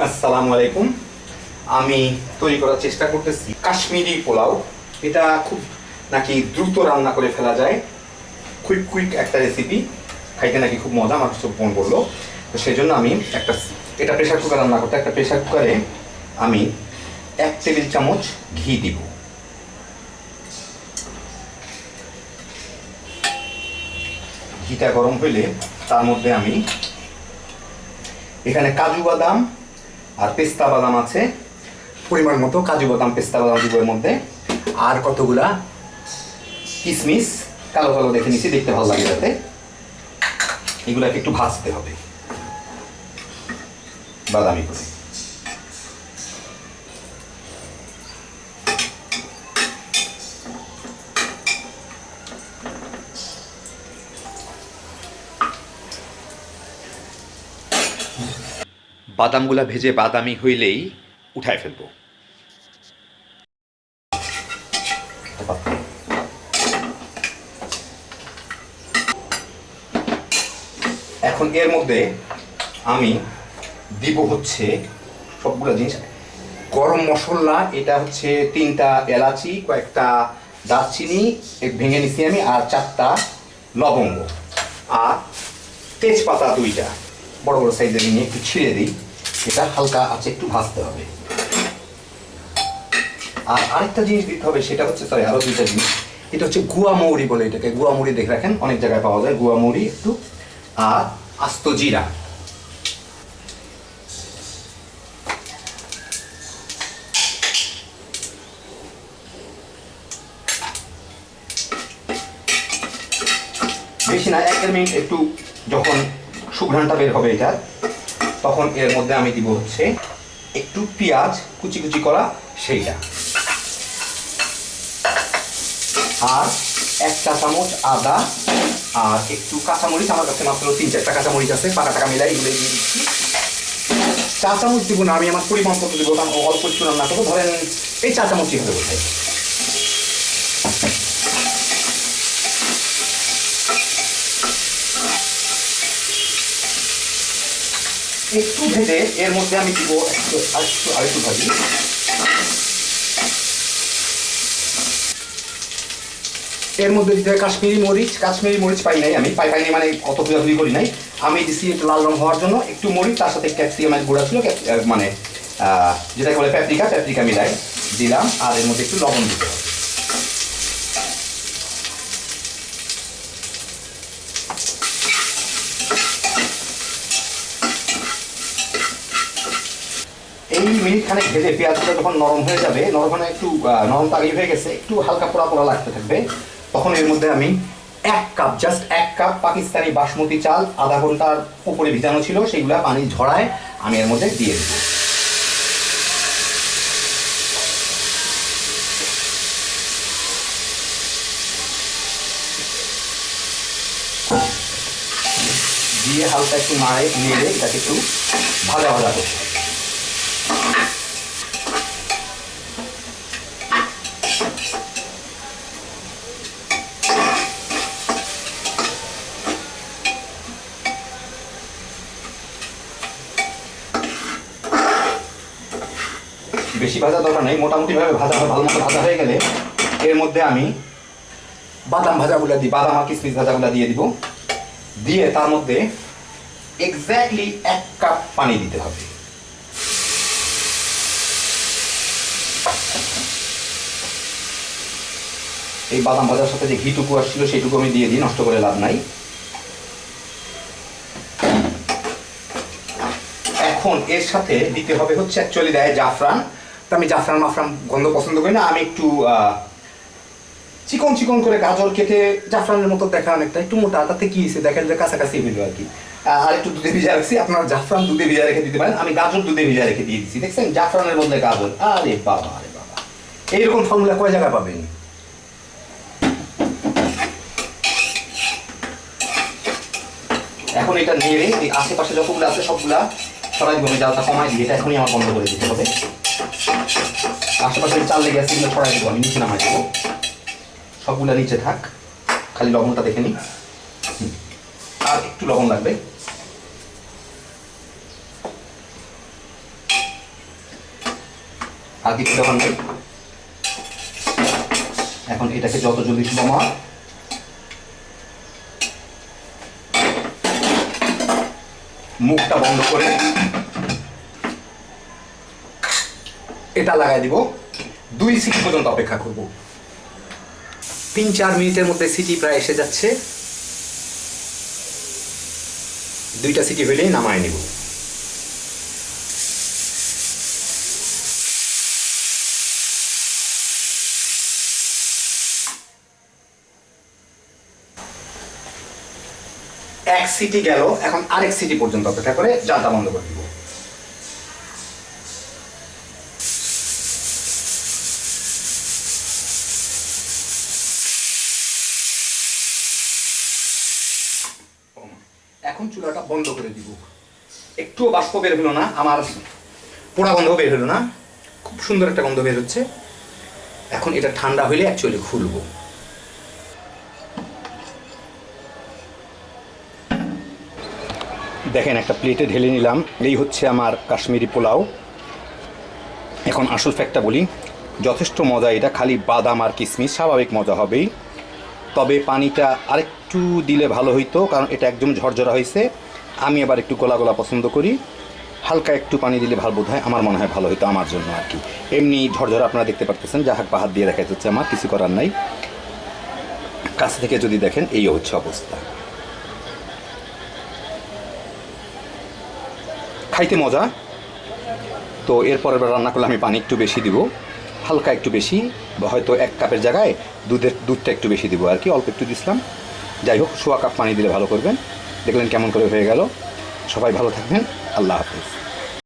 আসসালামু আলাইকুম। আমি তৈরি করার চেষ্টা করতেছি কাশ্মীরি পোলাও। এটা খুব নাকি দ্রুত রান্না করে ফেলা যায়। কুইক কুইক একটা রেসিপি খাইতে নাকি খুব মজা, আমার চোখ ফোন করল তো সেই জন্য আমি একটা এটা প্রেশার কুকার রান্না করতে, একটা প্রেশার কুকারে আমি এক টেবিল চামচ ঘি দিব। ঘিটা গরম হইলে তার মধ্যে আমি এখানে কাজু বাদাম আর পেস্তা বাদাম আছে। পরিমাণ মতো কাজু বাদাম, পেস্তা বাদাম দিব এর মধ্যে। আর কতগুলা কিশমিশ কালো কালো দেখে নিচ্ছি দেখতে ভালো লাগে যাতে। এগুলাকে একটু ভাজতে হবে। বাদামি করে। বাদামগুলা ভেজে বাদামি হইলেই উঠায় ফেলব। এখন এর মধ্যে আমি দিব হচ্ছে সবগুলো জিনিস। গরম মশলা, এটা হচ্ছে তিনটা এলাচি, কয়েকটা দারচিনি ভেঙে নিছি আমি, আর চারটা লবঙ্গ। আর তেজপাতা দুইটা, বড় বড় সাইজের নিয়ে একটু ছিঁড়ে দিই। এটা হালকা আছে, একটু ভাজতে হবে। আর আরেকটা জিনিস দিতে হবে, সেটা হচ্ছে সরি আরও দুইটা জিনিস। এটা হচ্ছে গুয়া মৌরি বলে এটাকে। গুয়া মৌরি দেখে রাখেন, অনেক জায়গায় পাওয়া যায় গুয়া মৌরি একটু। আর আস্ত জিরা। বেশি না, এক মিনিট একটু যখন সুঘ্রাণটা বের হবে এটার তখন এর মধ্যে আমি দিব হচ্ছে একটু পেঁয়াজ, কুচি কুচি করা সেইটা। আর এক চা চামচ আদা আর একটু কাঁচামরিচ, আমার কাছে মাত্র তিন চারটা কাঁচামরিচ আছে পাকা টাকা মিলাই এগুলো দিয়ে দিচ্ছি। চা চামচ দিব না, আমি আমার পরিমাণ মতো দিব, কারণ অল্প একটু রান্না করব। ধরেন এই চা চামচই হবে বোধহয়। একটু ভেজে এর মধ্যে আমি দিব একটু আরেকটু ভাজি। এর মধ্যে দিতে কাশ্মীরি মরিচ। কাশ্মীরি মরিচ পাই নাই আমি। পাই পাইনি মানে কত ধুই করি নাই। আমি দিছি একটু লাল রং হওয়ার জন্য একটু মরিচ, তার সাথে ক্যাপসিকামের গুঁড়া ছিল মানে যেটাকে বলে প্যাপ্রিকা প্যাপ্রিকা মিলাই দিলাম। আর এর মধ্যে একটু লবণ দিতে হবে। এই মিনিট খানেক ভেজে পেঁয়াজটা যখন নরম হয়ে যাবে, নরম মানে একটু নরম তো আগেই হয়ে গেছে, একটু হালকা পোড়া পোড়া লাগতে থাকবে, তখন এর মধ্যে আমি এক কাপ জাস্ট এক কাপ পাকিস্তানি বাসমতি চাল, আধা ঘণ্টার উপরে ভিজানো ছিল সেইগুলা পানি ঝরায় আমি এর মধ্যে দিয়ে দেবো। দিয়ে হালকা একটু মারে নেড়ে এটাকে একটু ভাজা ভাজা করতে বেশি ভাজা দরকার নেই। মোটামুটি ভাবে ভাজা ভালো মতো ভাজা হয়ে গেলে এর মধ্যে আমি বাদাম ভাজাগুলো দিই বাদাম আর কিশমিশ ভাজাগুলো দিয়ে দিব। দিয়ে তার মধ্যে এক্স্যাক্টলি এক কাপ পানি দিতে হবে। এই বাদাম ভাজার সাথে যে ঘিটুকু আসছিল সেইটুকু আমি দিয়ে দিই, নষ্ট করে লাভ নাই। এখন এর সাথে দিতে হবে হচ্ছে অ্যাকচুয়ালি দেয় জাফরান। তো আমি জাফরান মাফরান গন্ধ পছন্দ করি না, আমি একটু চিকন চিকন করে গাজর কেটে জাফরানের মতো দেখা অনেকটা, একটু মোটা, তাতে কি হয়েছে দেখা যায় কাছাকাছি হইল আর কি। আর একটু দুধে ভিজা রাখছি, আপনার জাফরান দুধে ভিজা রেখে দিতে পারেন, আমি গাজর দুধে ভিজা রেখে দিয়ে দিচ্ছি দেখছেন? জাফরানের মধ্যে গাজর, আরে বাবা আরে বাবা। এইরকম ফর্মুলা কয় জায়গায় পাবেন? এখন এটা নেড়ে আশেপাশে যতগুলো আছে সবগুলা সবাই জালটা কমাই দিই এটা এখনই আমার বন্ধ করে দিতে হবে। আশেপাশে চাল লেগে আছে, এগুলো ছড়াই দেবো, আমি নিচে নামাই দেবো। সবগুলা নিচে থাক, খালি লবণটা দেখে নিই। আর একটু লবণ লাগবে। আর কিছু নেই। এখন এটাকে যত জলদি আমার মুখটা বন্ধ করে এটা লাগাই দিব। দুই সিটি পর্যন্ত অপেক্ষা করব। তিন চার মিনিটের মধ্যে সিটি প্রায় এসে যাচ্ছে। দুইটা সিটি হলেই নামায় নিব। এক সিটি গেল, এখন আরেক সিটি পর্যন্ত অপেক্ষা করে জালটা বন্ধ করে দিব। এখন চুলাটা বন্ধ করে দিব। একটুও বাষ্প বের হলো না, আমার পোড়া গন্ধ বের হলো না। খুব সুন্দর একটা গন্ধ বের হচ্ছে। এখন এটা ঠান্ডা হইলে অ্যাকচুয়ালি খুলবো। দেখেন, একটা প্লেটে ঢেলে নিলাম। এই হচ্ছে আমার কাশ্মীরি পোলাও। এখন আসল ফ্যাক্টটা বলি। যথেষ্ট মজা এটা, খালি বাদাম আর কিশমিশ স্বাভাবিক মজা হবেই। তবে পানিটা আরেকটু দিলে ভালো হইতো, কারণ এটা একদম ঝরঝরা হয়েছে আমি আবার একটু গোলা গোলা পছন্দ করি। হালকা একটু পানি দিলে ভালো বোধ হয়, আমার মনে হয় ভালো হতো আমার জন্য আর কি। এমনি ঝরঝরা আপনারা দেখতে পারতেছেন যা হাক পাহাড় দিয়ে দেখা যাচ্ছে আমার, কিছু করার নাই। কাছ থেকে যদি দেখেন, এই হচ্ছে অবস্থা। খাইতে মজা। তো এরপরের বার রান্না করলে আমি পানি একটু বেশি দিব। হালকা একটু বেশি হয়তো এক কাপের জায়গায় দুধের দুধটা একটু বেশি দিব আর কি, অল্প একটু দিছিলাম। যাই হোক সোয়া কাপ পানি দিলে ভালো করবেন। দেখলেন কেমন করে হয়ে গেল। সবাই ভালো থাকবেন। আল্লাহ হাফিজ।